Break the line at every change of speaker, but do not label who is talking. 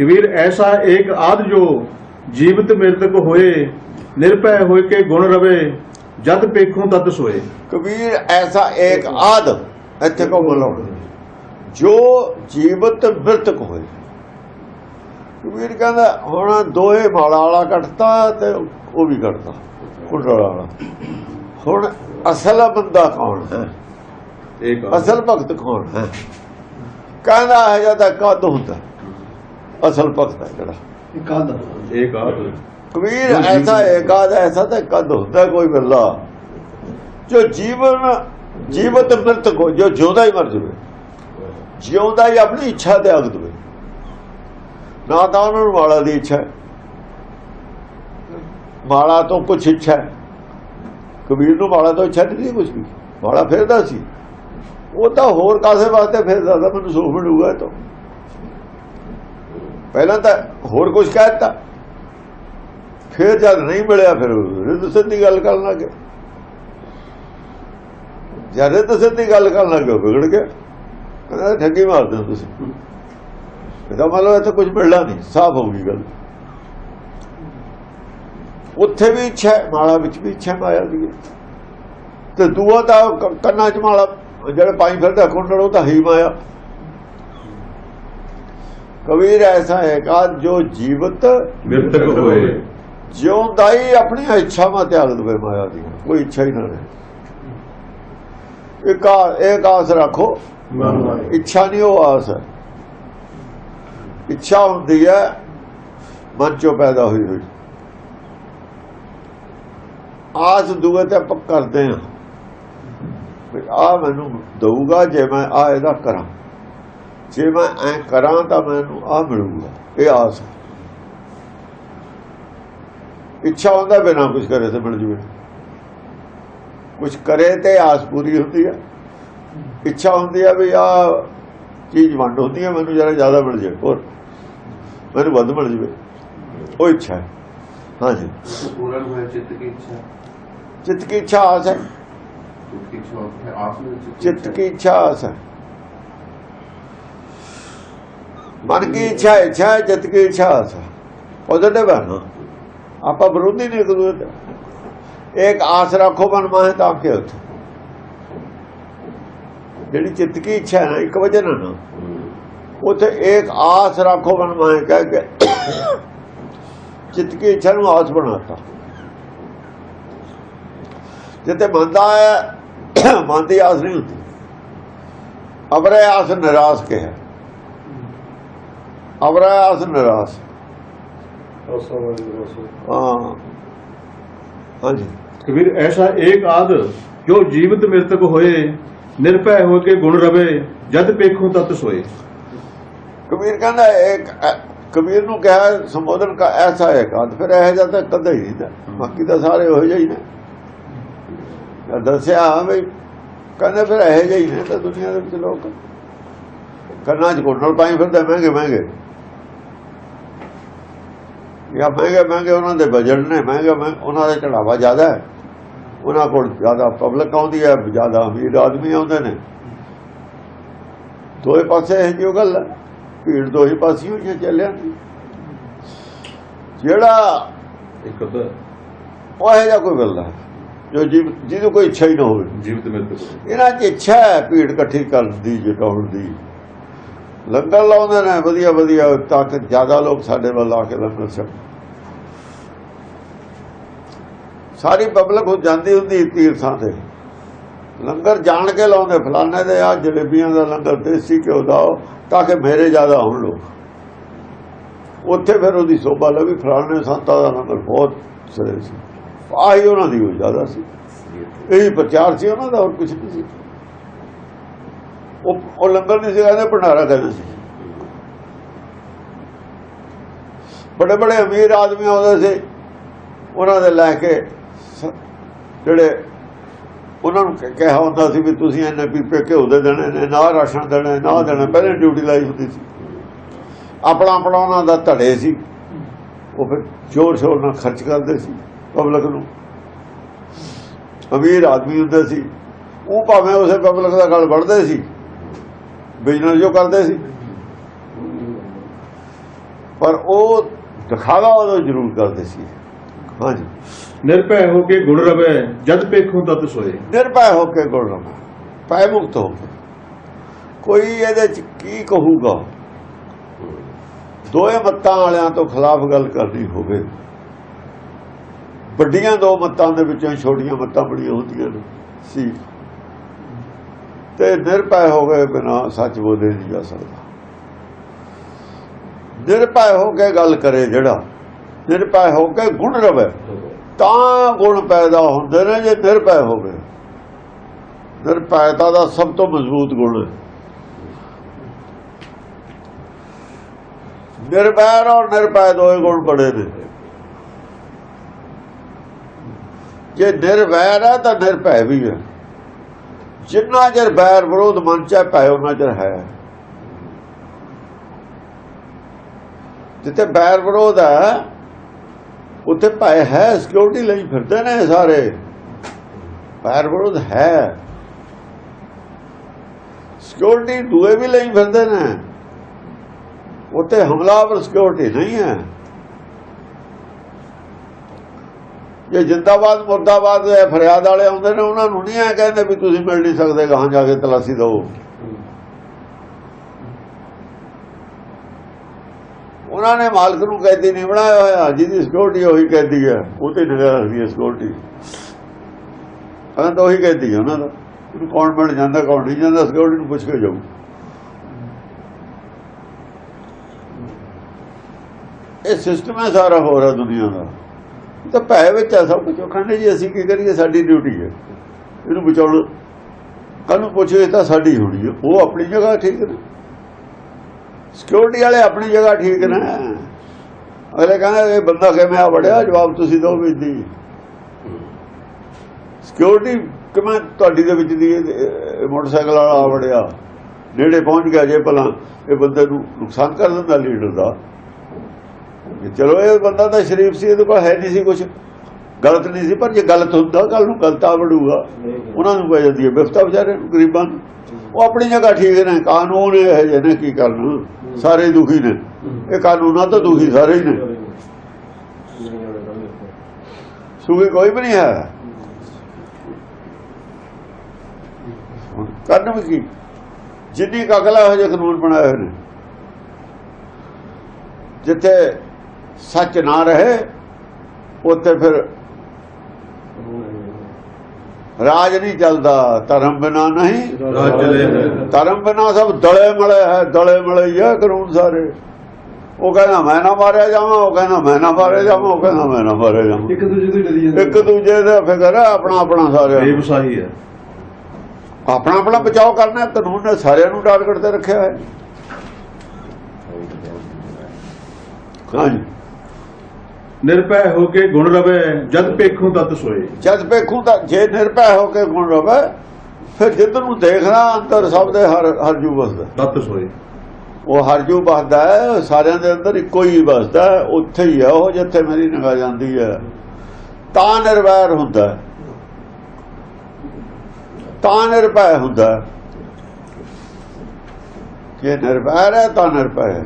ਕਬੀਰ ਐਸਾ ਏਕ ਆਦ ਜੋ ਜੀਵਤ ਮਿਰਤਕ ਹੋਏ ਨਿਰਭੈ ਹੋਇ ਕੇ ਗੁਣ ਰਵੇ ਜਦ ਪੇਖੋਂ ਤਤ ਸੋਏ।
ਕਬੀਰ ਐਸਾ ਏਕ ਆਦ ਇੱਥੇ ਕੋ ਬੋਲੋ। ਜੋ ਜੀਵਤ ਮ੍ਰਿਤਕ ਹੋਏ। ਕਬੀਰ ਕਹਿੰਦਾ ਹੁਣ ਦੋਏ ਮਾਲਾ ਵਾਲਾ ਕੱਟਤਾ ਤੇ ਉਹ ਵੀ ਕੱਟਤਾ ਕੁੰਡਲ ਵਾਲਾ। ਹੁਣ ਅਸਲ ਬੰਦਾ ਕੌਣ ਹੈ? ਅਸਲ ਭਗਤ ਕੌਣ ਹੈ? ਕਹਿੰਦਾ ਹੈ ਜਦ ਕਦ ਹੁੰਦਾ। ਅਸਲ ਭਗਤ ਹੈ ਜਿਹੜਾ।
ਏਕ ਆਦ
ਕਬੀਰ ਐਸਾ ਏਕਾਦ ਐਸਾ ਤਾਂ ਕਦ ਹੁੰਦਾ ਕੋਈ ਬੱਲਾ ਜੋ ਜੀਵਨ ਜੀਵਤ ਮ੍ਰਿਤਕ ਹੋ ਜੋ ਜਿਉਂਦਾ ਹੀ ਮਰ ਜਵੇ। ਜਿਉਂਦਾ ਹੀ ਆਪਣੀ ਇੱਛਾ ਤੇ ਅਗ ਦਵੇ। ਨਾ ਤਾਂ ਉਹਨਾਂ ਨੂੰ ਮਾਲਾ ਦੀ ਇੱਛਾ ਮਾਲਾ ਤੋਂ ਕੁਛ ਇੱਛਾ ਕਬੀਰ ਨੂੰ ਮਾਲਾ ਤੋਂ ਇੱਛਾ ਨਹੀਂ ਕੁਝ ਵੀ। ਮਾਲਾ ਫਿਰਦਾ ਸੀ। ਉਹ ਤਾਂ ਹੋਰ ਕਾਸੇ ਵਾਸਤੇ ਫਿਰਦਾ ਸੀ ਮੈਨੂੰ ਸੁਖ ਮਿਲੂਗਾ ਤੋਂ। ਪਹਿਲਾਂ ਤਾਂ ਹੋਰ ਕੁਝ ਕਹਿਤਾ ਫਿਰ ਜਦ ਨਹੀਂ ਮਿਲਿਆ, ਫਿਰ ਰਿੱਧ ਸਿੱਧੀ ਗੱਲ ਕਰਨ ਲੱਗੇ ਜਦ ਰਿੱਧ ਸਿੱਧੀ ਗੱਲ ਕਰਨ ਲੱਗੇ ਉਹ ਵਿਗੜ ਗਿਆ। ਕਹਿੰਦਾ ਠੱਗੀ ਮਾਰਦੇ ਹੋ ਤੁਸੀਂ। ਇਹਦਾ ਮਤਲਬ ਇੱਥੇ ਕੁਝ ਮਿਲਣਾ ਨਹੀਂ, ਸਾਫ਼ ਹੋ ਗਈ ਗੱਲ। ਉੱਥੇ ਵੀ ਇੱਛਾ ਮਾਲਾ ਵਿੱਚ ਵੀ ਇੱਛਾ ਮਾਇਆ ਦੀ ਤੇ ਦੂਆ ਤਾਂ ਕੰਨਾਂ 'ਚ ਮਾਲਾ, ਜਿਹੜਾ ਪਾਈ ਫਿਰਦਾ ਕੁੰਡਲ ਉਹ ਤਾਂ ਹੀ ਮਾਇਆ। ਕਬੀਰ ਐਸਾ ਹੈ ਕਾ ਜੋ ਜੀਵਤ
ਮਿਰਤਕ ਹੋਏ।
ਜਿਉਂਦਾ ਹੀ ਆਪਣੀ ਇੱਛਾਵਾਂ ਤਿਆਗ ਦੇਵੇ ਮਾਇਆ ਦੀ। ਕੋਈ ਇੱਛਾ ਹੀ ਨਾ ਰਹੇ। ਇੱਕ ਆ- ਇੱਕ ਆਸ ਰੱਖੋ। ਇੱਛਾ ਨਹੀਂ ਉਹ ਆਸ ਹੈ। ਇੱਛਾ ਹੁੰਦੀ ਹੈ ਮਨ ਚੋਂ ਪੈਦਾ ਹੋਈ ਹੋਈ। ਆਸ ਦੂਏ ਤੇ ਆਪਾਂ ਕਰਦੇ ਵੀ ਆ ਮੈਨੂੰ ਦਊਗਾ ਜੇ ਮੈਂ ਆ ਇਹਦਾ ਕਰਾਂ। ਜੇ ਮੈਂ ਐ ਕਰਾਂ ਤਾਂ ਮੈਨੂੰ ਆ ਮਿਲੂਗਾ ਇਹ ਆਸ ਇੱਛਾ ਹੁੰਦਾ ਬਿਨਾ ਕੁਝ ਕਰੇ ਤੇ ਮਿਲ ਜੂਵੇ। ਕੁਝ ਕਰੇ ਤੇ ਆਸ ਪੂਰੀ ਹੁੰਦੀ ਹੈ ਇੱਛਾ ਹੁੰਦੀ ਹੈ ਵੀ ਆ ਚੀਜ਼ ਵੰਡ ਹੁੰਦੀ ਹੈ ਮੈਨੂੰ ਜਰਾ ਜ਼ਿਆਦਾ ਮਿਲ ਜਾਵੇ ਹੋਰ। ਮੈਨੂੰ ਵੱਧ ਮਿਲ ਜਾਵੇ। ਉਹ ਇੱਛਾ ਹੈ। ਹਾਂਜੀ।
ਪੂਰਨ ਹੋਇਆ ਚਿੱਤ ਦੀ ਇੱਛਾ?
ਚਿੱਤ ਦੀ ਇੱਛਾ ਆਸ ਹੈ? ਚਿੱਤ ਦੀ ਇੱਛਾ ਆਸ ਹੈ। ਮਨ ਕੀ ਇੱਛਾ ਇੱਛਾ ਹੈ ਚਿੱਤ ਕੀ ਇੱਛਾ ਆਸ ਹੈ ਪੋਜ਼ਿਟਿਵ ਹੈ ਨਾ ਆਪਾਂ ਵਿਰੋਧੀ ਨਹੀਂ ਇੱਕ ਦੂਜੇ ਤੇ। ਇੱਕ ਆਸ ਰੱਖੋ ਮਨ ਮਾਹੇ ਤਾਂ ਕਿ ਉੱਥੇ। ਜਿਹੜੀ ਚਿੱਤ ਕੀ ਇੱਛਾ ਹੈ ਨਾ, ਇੱਕ ਵਜਨ ਹੈ ਨਾ। ਉਥੇ ਇੱਕ ਆਸ ਰੱਖੋ ਮਨ ਮਾਹੇ ਕਹਿ ਕੇ ਚਿੱਤ ਕੀ ਇੱਛਾ ਨੂੰ ਆਸ ਬਣਾਤਾ। ਜਿੱਤੇ ਮੰਨਦਾ ਹੈ ਮਨ ਦੀ ਆਸ ਨਹੀਂ ਹੁੰਦੀ। ਅਬਰੇ ਆਸ ਨਿਰਾਸ਼ ਕੇ ਹੈ ਅਬਰੇ ਆਸ ਨਿਰਾਸ਼ ਹਾਂ ਹਾਂਜੀ
ਕਬੀਰ ਐਸਾ ਏਕ ਆਦ ਜੋ ਜੀਵਤ ਮਿਰਤਕ ਹੋਏ ਨਿਰਭੈ ਹੋਇ ਕੇ ਗੁਣ ਰਵੇ ਜਦ ਪੇਖੋਂ ਤਤ ਸੋਏ
ਕਬੀਰ ਕਹਿੰਦਾ ਇੱਕ ਕਬੀਰ ਨੂੰ ਕਿਹਾ ਸੰਬੋਧਨ ਕਾ ਐਸਾ ਹੈ ਕਾਦ ਫਿਰ ਇਹ ਜਾਂ ਤਾਂ ਕਦੇ ਹੀ ਨਹੀਂ ਬਾਕੀ ਤਾਂ ਸਾਰੇ ਹੀ ਨੇ ਤਾਂ ਦੱਸਿਆ ਵੀ ਕਹਿੰਦੇ ਫਿਰ ਇਹ ਹੀ ਨੇ ਤਾਂ ਦੁਨੀਆ ਦੇ ਵਿੱਚ ਲੋਕ ਕੰਨਾਂ 'ਚ ਕੋਟਲ ਪਾਈ ਫਿਰਦੇ ਮਹਿੰਗੇ ਮਹਿੰਗੇ ਜਾਂ ਮਹਿੰਗੇ ਮਹਿੰਗੇ ਉਹਨਾਂ ਦੇ ਬਜਟ ਨੇ ਮਹਿੰਗਾ ਮਹਿ- ਉਹਨਾਂ ਦਾ ਚੜਾਵਾ ਜ਼ਿਆਦਾ ਹੈ। ਉਹਨਾਂ ਕੋਲ ਜ਼ਿਆਦਾ ਪਬਲਿਕ ਆਉਂਦੀ ਹੈ ਜ਼ਿਆਦਾ ਅਮੀਰ ਆਦਮੀ ਆਉਂਦੇ ਨੇ। ਦੋਏ ਪਾਸੇ ਇਹ ਜਿਹੀ ਗੱਲ ਹੈ। ਭੀੜ ਦੋਹੀ ਪਾਸੇ ਹੋਈ ਚੱਲਿਆ। ਜਿਹੜਾ
ਇੱਕ
ਉਹ ਇਹ ਜਿਹਾ ਕੋਈ ਬੰਦਾ ਹੈ, ਜੋ ਜੀਵ ਜਿਹਨੂੰ ਕੋਈ ਇੱਛਾ ਹੀ ਨਾ ਹੋਵੇ।
ਜੀਵਤ ਹੋਏ
ਇਹਨਾਂ 'ਚ ਇੱਛਾ ਹੈ ਭੀੜ ਇਕੱਠੀ ਕਰਨ ਦੀ ਜਟਾਉਣ ਦੀ। ਲੰਗਰ ਲਾਉਂਦੇ ਨੇ, ਵਧੀਆ ਵਧੀਆ, ਤਾਂ ਕਿ ਜ਼ਿਆਦਾ ਲੋਕ ਸਾਡੇ ਵੱਲ ਆ ਕੇ ਲੰਗਰ ਛਕ ਸਾਰੀ ਪਬਲਿਕ ਹੋ ਜਾਂਦੀ ਹੁੰਦੀ ਤੀਰਥਾਂ ਤੇ। ਲੰਗਰ ਜਾਣ ਕੇ ਲਾਉਂਦੇ, ਫਲਾਣੇ ਦੇ ਆ, ਜਲੇਬੀਆਂ ਦਾ ਲੰਗਰ, ਦੇਸੀ ਘਿਓ ਦਾ ਤਾਂ ਕਿ ਮੇਰੇ ਜ਼ਿਆਦਾ ਹੋਣ ਲੋਕ। ਉੱਥੇ ਫਿਰ ਉਹਦੀ ਸੋਭਾ ਲਵੀ ਫਲਾਣੇ ਸੰਤਾਂ ਦਾ ਲੰਗਰ ਬਹੁਤ ਸਰੇ ਸੀ। ਆਹੀ ਉਹਨਾਂ ਦੀ ਉਹ ਜ਼ਿਆਦਾ ਸੀ। ਇਹ ਪ੍ਰਚਾਰ ਸੀ ਉਹਨਾਂ ਦਾ, ਹੋਰ ਕੁਝ ਨਹੀਂ ਸੀ। ਉਹ ਉਹ ਲੰਗਰ ਨਹੀਂ ਸੀ ਕਹਿੰਦੇ ਭੰਡਾਰਾ ਕਹਿੰਦੇ ਸੀ। ਬੜੇ ਬੜੇ ਅਮੀਰ ਆਦਮੀ ਆਉਂਦੇ ਸੀ। ਉਹਨਾਂ ਦੇ ਲੈ ਕੇ ਜਿਹੜੇ ਉਹਨਾਂ ਨੂੰ ਕਿਹਾ ਹੁੰਦਾ ਸੀ ਵੀ ਤੁਸੀਂ ਇੰਨੇ ਪੀਪੇ ਘਿਓ ਦੇ ਦੇਣੇ ਨੇ, ਨਾ ਰਾਸ਼ਨ ਦੇਣੇ, ਨਾ ਦੇਣਾ, ਪਹਿਲੇ ਡਿਊਟੀ ਲਾਈ ਹੁੰਦੀ ਸੀ। ਆਪਣਾ ਆਪਣਾ ਉਹਨਾਂ ਦਾ ਧੜੇ ਸੀ। ਉਹ ਫਿਰ ਜ਼ੋਰ ਸ਼ੋਰ ਨਾਲ ਖਰਚ ਕਰਦੇ ਸੀ ਪਬਲਿਕ ਨੂੰ। ਅਮੀਰ ਆਦਮੀ ਹੁੰਦੇ ਸੀ। ਉਹ ਭਾਵੇਂ ਉਸੇ ਪਬਲਿਕ ਦਾ ਗਲ ਵੜਦੇ ਸੀ। ਬਿਜ਼ਨਸ ਜੋ ਕਰਦੇ ਸੀ। ਪਰ ਉਹ ਦਿਖਾਵਾ ਉਦੋਂ ਜ਼ਰੂਰ ਕਰਦੇ ਸੀ। ਹਾਂਜੀ।
ਨਿਰਭੈ ਹੋ ਕੇ ਗੁਣ ਰਵੈ ਜਦ ਪੇਖੋਂ ਤਤ ਸੋਏ।
ਨਿਰਭੈ ਹੋ ਕੇ ਗੁਣ ਰਮਾ ਪੈ ਮੁਕਤ ਹੋ ਕੇ। ਕੋਈ ਇਹਦੇ ਚ ਕੀ ਕਹੂਗਾ? ਦੋਏ ਮੱਤਾਂ ਵਾਲਿਆਂ ਤੋਂ ਖਿਲਾਫ ਗੱਲ ਕਰਨੀ ਹੋਵੇ। ਵੱਡੀਆਂ ਦੋ ਮੱਤਾਂ ਦੇ ਵਿੱਚੋਂ ਛੋਟੀਆਂ ਮੱਤਾਂ ਬੜੀਆਂ ਹੁੰਦੀਆਂ ਨੇ। ਸੀ। ਤੇ ਨਿਰਭੈ ਹੋ ਗਏ ਬਿਨਾ ਸੱਚ ਬੋਲੇ ਨਹੀਂ ਜਾ ਸਕਦਾ। ਨਿਰਭੈ ਹੋ ਕੇ ਗੱਲ ਕਰੇ ਜਿਹੜਾ, ਨਿਰਭੈ ਹੋ ਕੇ ਗੁਣ ਰਵੇ, ਤਾਂ ਗੁਣ ਪੈਦਾ ਹੁੰਦੇ ਨੇ ਜੇ ਨਿਰਭੈ ਹੋਵੇ ਨਿਰਭੈਤਾ ਦਾ ਸਭ ਤੋਂ ਮਜ਼ਬੂਤ ਗੁਣ ਹੈ। ਨਿਰਭੈ ਔਰ ਨਿਰਭੈ ਦੋਏ ਗੁਣ ਬੜੇ ਨੇ। ਜੇ ਨਿਰਵੈਰ ਹੈ ਤਾਂ ਨਿਰਭੈ ਵੀ ਹੈ। ਜਿੰਨਾ ਚਿਰ ਬੈਰ ਵਿਰੋਧ ਮਨ ਚ ਹੈ ਭੈ ਉਹਨਾਂ ਚਿਰ ਹੈ। ਜਿੱਥੇ ਬੈਰ ਵਿਰੋਧ ਹੈ, ਉੱਥੇ ਭੈ ਹੈ ਸਿਕਿਉਰਿਟੀ ਲਈ ਫਿਰਦੇ ਨੇ ਸਾਰੇ। ਬੈਰ ਵਿਰੋਧ ਹੈ। ਸਿਕਿਉਰਿਟੀ ਦੂਏ ਵੀ ਲਈ ਫਿਰਦੇ ਨੇ। ਉੱਥੇ ਹਮਲਾਵਰ ਸਿਕਿਉਰਿਟੀ ਨਹੀਂ ਹੈ। ਜੇ ਜਿੰਦਾਬਾਦ, ਮੁਰਦਾਬਾਦ ਇਹ ਫਰਿਆਦ ਵਾਲੇ ਆਉਂਦੇ ਨੇ, ਉਹਨਾਂ ਨੂੰ ਨਹੀਂ ਐ ਕਹਿੰਦੇ ਵੀ ਤੁਸੀਂ ਮਿਲ ਨਹੀਂ ਸਕਦੇ, ਗਾਹਾਂ ਜਾ ਕੇ ਤਲਾਸੀ ਦਿਓ। ਉਹਨਾਂ ਨੇ ਮਾਲਕ ਨੂੰ ਕੈਦੀ ਨਹੀਂ ਬਣਾਇਆ ਹੋਇਆ, ਜਿਹਦੀ ਸਿਕਿਉਰਿਟੀ ਉਹੀ ਕੈਦੀ ਹੈ। ਉਹ ਤੇ ਨਜ਼ਰ ਰੱਖਦੀ ਹੈ ਸਿਕਿਉਰਿਟੀ ਤਾਂ ਉਹੀ ਕੈਦੀ ਹੈ ਉਹਨਾਂ ਦਾ। ਕੌਣ ਮਿਲ ਜਾਂਦਾ, ਕੌਣ ਨਹੀਂ ਜਾਂਦਾ ਸਿਕਿਉਰਿਟੀ ਨੂੰ ਪੁੱਛ ਕੇ ਜਾਊ ਇਹ ਸਿਸਟਮ ਹੈ ਸਾਰਾ ਹੋ ਰਿਹਾ ਦੁਨੀਆ ਦਾ। ਤਾਂ ਭੈ ਵਿੱਚ ਆ ਸਭ ਕੁਝ ਕਹਿੰਦੇ ਜੀ, ਅਸੀਂ ਕੀ ਕਰੀਏ? ਸਾਡੀ ਡਿਊਟੀ ਹੈ। ਇਹਨੂੰ ਬਚਾਉਣਾ। ਕੱਲ ਨੂੰ ਪੁੱਛੇ ਤਾਂ ਸਾਡੀ ਹੋਣੀ ਹੈ। ਉਹ ਆਪਣੀ ਜਗ੍ਹਾ ਠੀਕ ਨੇ। ਸਿਕਿਉਰਿਟੀ ਵਾਲੇ ਆਪਣੀ ਜਗ੍ਹਾ ਠੀਕ ਨੇ। ਅਗਲੇ ਕਹਿੰਦੇ, ਇਹ ਬੰਦਾ ਕਿਵੇਂ ਆ ਵੜਿਆ? ਜਵਾਬ ਤੁਸੀਂ ਦਿਓ ਵੀ ਦੀ ਸਿਕਿਉਰਿਟੀ ਕਿਵੇਂ ਤੁਹਾਡੀ ਦੇ ਵਿੱਚ ਦੀ ਮੋਟਰਸਾਈਕਲ ਵਾਲਾ ਆ ਵੜਿਆ? ਨੇੜੇ ਪਹੁੰਚ ਗਿਆ ਜੇ ਭਲਾ। ਇਹ ਬੰਦੇ ਨੂੰ ਨੁਕਸਾਨ ਕਰ ਦਿੰਦਾ ਲੀਡਰ ਦਾ। ਚਲੋ ਇਹ ਬੰਦਾ ਤਾਂ ਸ਼ਰੀਫ ਸੀ, ਇਹਦੇ ਕੋਲ ਹੈ ਨਹੀਂ ਸੀ ਕੁਝ ਗਲਤ ਨਹੀਂ ਸੀ, ਪਰ ਜੇ ਗਲਤ ਹੁੰਦਾ ਕੱਲ ਨੂੰ ਗਲਤਾ ਵੜੂਗਾ ਉਹਨਾਂ ਨੂੰ ਪੈ ਜਾਂਦੀ ਹੈ ਬਿਫਤਾ ਵਿਚਾਰੇ ਗਰੀਬਾਂ ਉਹ ਆਪਣੀ ਜਗ੍ਹਾ ਠੀਕ ਨੇ, ਕਾਨੂੰਨ ਇਹ ਜਿਹੇ ਨੇ, ਕੀ ਕਰਨ? ਸਾਰੇ ਦੁਖੀ ਨੇ। ਇਹ ਕਾਨੂੰਨਾਂ ਤੋਂ ਦੁਖੀ ਸਾਰੇ ਹੀ ਨੇ। ਸੁਖੀ ਕੋਈ ਵੀ ਨਹੀਂ ਹੈ। ਕਰਨ ਵੀ ਕੀ? ਜਿੰਨੀ ਕੁ ਅਕਲ ਹੈ ਜਿਹੇ ਕਾਨੂੰਨ ਬਣਾਏ ਹੋਏ ਨੇ। ਜਿੱਥੇ ਸੱਚ ਨਾ ਰਹੇ ਉੱਥੇ ਫਿਰ ਰਾਜ ਨਹੀਂ ਚੱਲਦਾ ਧਰਮ ਬਿਨਾ ਨਹੀਂ।
ਰਾਜ ਚਲੇ
ਧਰਮ ਬਿਨਾ ਸਭ ਦਲੇ ਮਲੇ ਹੈ ਦਲੇ ਮਲੇ ਹੀ ਕਾਨੂੰਨ ਸਾਰੇ। ਉਹ ਕਹਿੰਦਾ ਮੈਂ ਨਾ ਮਾਰਿਆ ਜਾਵਾਂ ਉਹ ਕਹਿੰਦਾ ਮੈਂ ਨਾ ਮਾਰਿਆ ਜਾਵਾਂ ਉਹ ਕਹਿੰਦਾ ਮੈਂ ਨਾ ਮਾਰਿਆ ਜਾਵਾਂ।
ਇੱਕ ਦੂਜੇ ਹੀ ਡਰੀ ਜਾਂਦੇ
ਇੱਕ ਦੂਜੇ ਦਾ ਫਿਕਰ ਹੈ ਆਪਣਾ ਆਪਣਾ ਸਾਰਿਆਂ ਨੂੰ।
ਬੇਵਸਾਹੀ ਹੈ।
ਆਪਣਾ ਆਪਣਾ ਬਚਾਓ ਕਰਨਾ ਹੈ, ਕਾਨੂੰਨ ਨੇ ਸਾਰਿਆਂ ਨੂੰ ਟਾਰਗੇਟ ਤੇ ਰੱਖਿਆ ਹੈ। ਹਾਂਜੀ।
ਨਿਰਭੈ ਹੋ ਕੇ ਗੁਣ ਰਵੈ ਜਦ ਪੇਖੋਂ ਤਤ ਸੋਏ।
ਜਦ ਵੇਖੂ ਤਾਂ ਜੇ ਨਿਰਭੈ ਹੋ ਕੇ ਗੁਣ ਰਵੇ ਫਿਰ ਜਿੱਦ ਨੂੰ ਦੇਖਣਾ ਅੰਦਰ ਸਭ ਦੇ ਹਰ ਹਰਜੂ ਵਸਦਾ।
ਤਤ ਸੋਏ।
ਉਹ ਹਰਜੂ ਵਸਦਾ ਹੈ ਸਾਰਿਆਂ ਦੇ ਅੰਦਰ ਇੱਕੋ ਹੀ ਵਸਦਾ ਉੱਥੇ ਹੀ ਹੈ ਉਹ ਜਿੱਥੇ ਮੇਰੀ ਨਿਗਾਹ ਜਾਂਦੀ ਹੈ। ਤਾਂ ਨਿਰਵੈਰ ਹੁੰਦਾ। ਤਾਂ ਨਿਰਭੈ ਹੁੰਦਾ। ਜੇ ਨਿਰਵੈਰ ਹੈ ਤਾਂ ਨਿਰਭੈ ਹੈ।